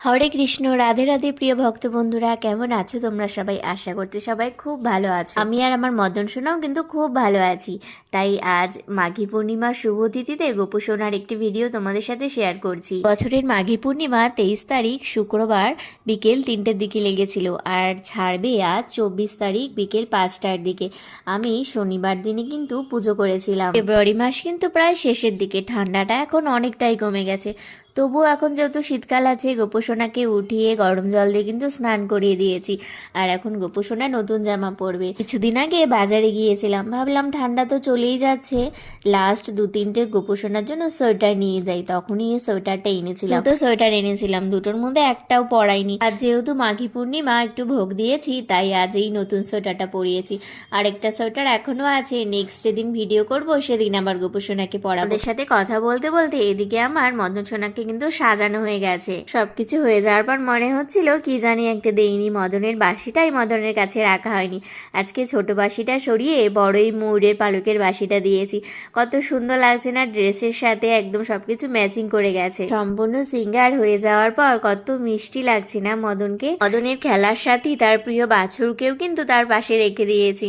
হরে কৃষ্ণ, রাধে রাধে প্রিয় ভক্ত বন্ধুরা, কেমন আছো তোমরা সবাই? আশা করতে সবাই খুব ভালো আছো। আমি আর আমার মদন সোনাও কিন্তু খুব ভালো আছি। তাই আজ মাঘী পূর্ণিমার শুভ তিথিতে গোপসোনার একটি ভিডিও তোমাদের সাথে শেয়ার করছি। বছরের মাঘী পূর্ণিমা তেইশ তারিখ, শুক্রবার বিকেল তিনটের দিকে লেগেছিল আর ছাড়বে আজ চব্বিশ তারিখ বিকেল পাঁচটার দিকে। আমি শনিবার দিনে কিন্তু পুজো করেছিলাম। ফেব্রুয়ারি মাস কিন্তু প্রায় শেষের দিকে। ঠান্ডাটা এখন অনেকটাই কমে গেছে। তবুও এখন যেহেতু শীতকাল আছে গোপোষণাকে উঠিয়ে গরম জল দিয়ে কিন্তু স্নান করিয়ে দিয়েছি। আর এখন গোপোষণা নতুন জামা পরবে। কিছুদিন আগে বাজারে গিয়েছিলাম, ভাবলাম ঠান্ডা তো চলেই যাচ্ছে। লাস্ট দু তিনটে গোপোষণার জন্য সোয়েটার নিয়ে যাই, তখনই এই সোয়েটারটা এনেছিলাম। দুটো সোয়েটার এনেছিলাম, দুটোর মধ্যে একটাও পরাইনি। আর যেহেতু মাঘী পূর্ণিমা, একটু ভোগ দিয়েছি, তাই আজ এই নতুন সোয়েটারটা পরিয়েছি। আর একটা সোয়েটার এখনও আছে নেক্সট যেদিন ভিডিও করব, সেদিন আবার গোপোষণাকে পড়াবো ওদের সাথে কথা বলতে বলতে এদিকে আমার মদন সোনাকে কিন্তু সাজানো হয়ে গেছে। সবকিছু হয়ে যাওয়ার পর মনে হচ্ছিল, কি জানি একটা দেইনি মদনের বাসিটাই মদনের কাছে রাখা হয়নি। আজকে ছোট বাসিটা সরিয়ে বড়ই ময়ূরের পালকের বাসিটা দিয়েছি। কত সুন্দর লাগছে না ড্রেসের সাথে একদম সবকিছু ম্যাচিং করে গেছে। সম্পূর্ণ সিঙ্গার হয়ে যাওয়ার পর কত মিষ্টি লাগছে না মদনকে। মদনের খেলার সাথেই তার প্রিয় বাছুরকেও কিন্তু তার পাশে রেখে দিয়েছি।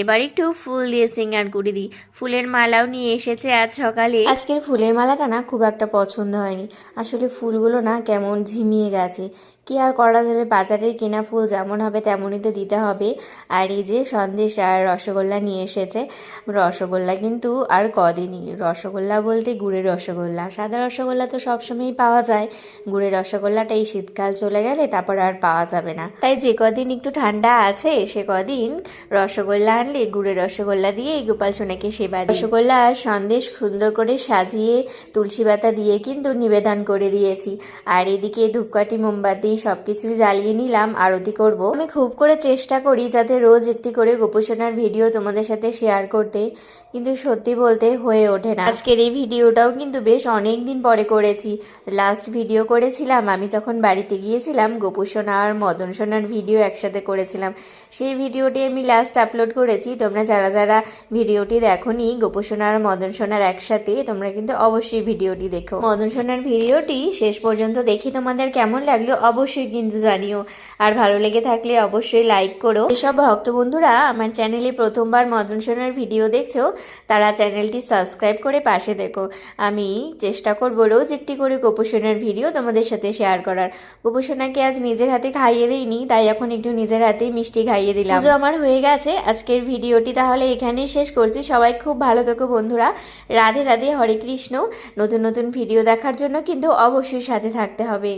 এবার একটু ফুল দিয়ে সিঙ্গার করে দিই। ফুলের মালাও নিয়ে এসেছে আজ সকালে। আজকের ফুলের মালাটা না খুব একটা পছন্দ হয়নি। আসলে ফুলগুলো না কেমন ঝিমিয়ে গেছে। কি আর করা যাবে? বাজারে কেনা ফুল যেমন হবে, তেমনই তো দিতে হবে। আর এই যে সন্দেশ আর রসগোল্লা নিয়ে এসেছে। রসগোল্লা কিন্তু আর কদিনই? রসগোল্লা বলতে গুড়ের রসগোল্লা। সাদা রসগোল্লা তো সবসময়ই পাওয়া যায়। গুড়ের রসগোল্লাটা এই শীতকাল চলে গেলে তারপর আর পাওয়া যাবে না। তাই যে কদিন একটু ঠান্ডা আছে, সে কদিন রসগোল্লা আনলে গুড়ের রসগোল্লা দিয়ে এই গোপাল সোনাকে সেবা রসগোল্লা আর সন্দেশ সুন্দর করে সাজিয়ে তুলসী পাতা দিয়ে কিন্তু নিবেদন করে দিয়েছি। আর এদিকে ধূপকাঠি, মোমবাতি সব কিছুই জ্বালিয়ে নিলাম, আরতি করব। আমি খুব করে চেষ্টা করি যাতে রোজ একটি করে গোপোষণার ভিডিও তোমাদের সাথে শেয়ার করতে, কিন্তু সত্যি বলতে হয়ে ওঠে না। আজকের এই ভিডিওটাও কিন্তু বেশ অনেক দিন পরে করেছি। লাস্ট ভিডিও করেছিলাম, আমি যখন বাড়িতে গিয়েছিলাম গোপোষণা আর মদন সোনার ভিডিও একসাথে করেছিলাম। সেই ভিডিওটি আমি লাস্ট আপলোড করেছি। তোমরা যারা যারা ভিডিওটি দেখোনি গোপোষণা আর মদন সোনার একসাথে, তোমরা কিন্তু অবশ্যই ভিডিওটি দেখো। মদন সোনার ভিডিওটি শেষ পর্যন্ত দেখি তোমাদের কেমন লাগল। অবশ্যই কিন্তু জানিও। আর ভালো লেগে থাকলে অবশ্যই লাইক করো। এসব ভক্ত বন্ধুরা, আমার চ্যানেলে প্রথমবার মদন সোনার ভিডিও দেখছ, তারা চ্যানেলটি সাবস্ক্রাইব করে পাশে দেখো। আমি চেষ্টা করব রোজ একটি করে গোপোষণার ভিডিও তোমাদের সাথে শেয়ার করার। গোপোষণাকে আজ নিজের হাতে খাইয়ে দিইনি, তাই এখন একটু নিজের হাতে মিষ্টি খাইয়ে দিলাম। আমার হয়ে গেছে, আজকের ভিডিওটি তাহলে এখানেই শেষ করছি। সবাই খুব ভালো থেকো বন্ধুরা। রাধে রাধে, হরে কৃষ্ণ। নতুন নতুন ভিডিও দেখার জন্য কিন্তু অবশ্যই সাথে থাকতে হবে।